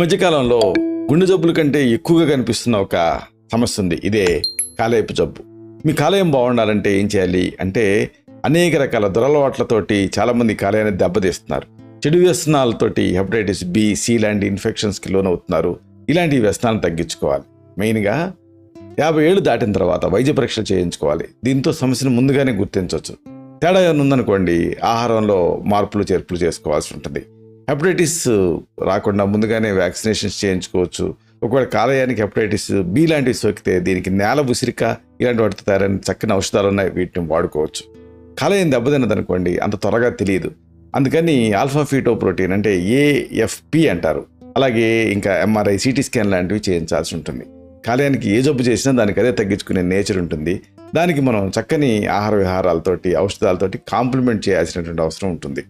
మధ్యకాలంలో గుండె జబ్బుల కంటే ఎక్కువగా కనిపిస్తున్న ఒక సమస్య ఉంది. ఇదే కాలేయపు జబ్బు. మీ కాలేయం బాగుండాలంటే ఏం చేయాలి అంటే అనేక రకాల దురలవాట్లతోటి చాలామంది కాలేయాన్ని దెబ్బతీస్తున్నారు. చెడు వ్యసనాలతోటి హెపటైటిస్ బి సి లాంటి ఇన్ఫెక్షన్స్కి లోనవుతున్నారు. ఇలాంటి వ్యసనాలను తగ్గించుకోవాలి. మెయిన్గా యాభై ఏళ్ళు దాటిన తర్వాత వైద్య పరీక్షలు చేయించుకోవాలి. దీంతో సమస్యను ముందుగానే గుర్తించవచ్చు. తేడా ఏమైనా ఉందనుకోండి ఆహారంలో మార్పులు చేర్పులు చేసుకోవాల్సి ఉంటుంది. హెపటైటిస్ రాకుండా ముందుగానే వ్యాక్సినేషన్స్ చేయించుకోవచ్చు. ఒకవేళ కాలేయానికి హెపటైటిస్ బి లాంటివి సోకితే దీనికి నేల ఉసిరిక ఇలాంటి వాటితో తయారైన చక్కని ఔషధాలు ఉన్నాయి వీటిని వాడుకోవచ్చు. కాలేయం దెబ్బతిన్నదనుకోండి అంత త్వరగా తెలియదు అందుకని ఆల్ఫా ఫీటో ప్రోటీన్ అంటే ఏఎఫ్పి అంటారు. అలాగే ఇంకా ఎంఆర్ఐ సిటీ స్కాన్ లాంటివి చేయించాల్సి ఉంటుంది. కాలేయానికి ఏ జబ్బు చేసినా దానికి అదే తగ్గించుకునే నేచర్ ఉంటుంది. దానికి మనం చక్కని ఆహార విహారాలతోటి ఔషధాలతోటి కాంప్లిమెంట్ చేయాల్సినటువంటి అవసరం ఉంటుంది.